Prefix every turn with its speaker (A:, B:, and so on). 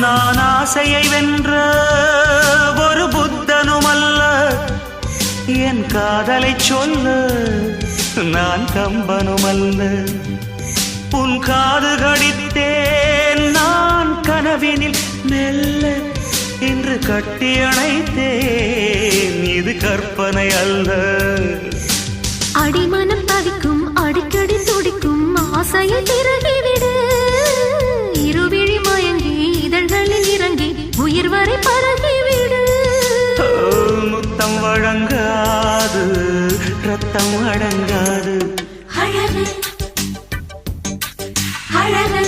A: நான் ஆசையை வென்ற ஒரு புத்தனும் அல்ல என் காதலை சொல்ல நான் கம்பனும் அல்ல உன் காது கடித்தேன் நான் கனவினில் மெல்ல என்று கட்டி அணைத்தேன். இது கற்பனை அல்ல.
B: அடிமனம் தவிக்கும் அடிக்கடி துடிக்கும் ஆசையை திறகிவிடு
A: பழகிவிடு முத்தம் வழங்காது ரத்தம் அடங்காது. அழகு. அழகு.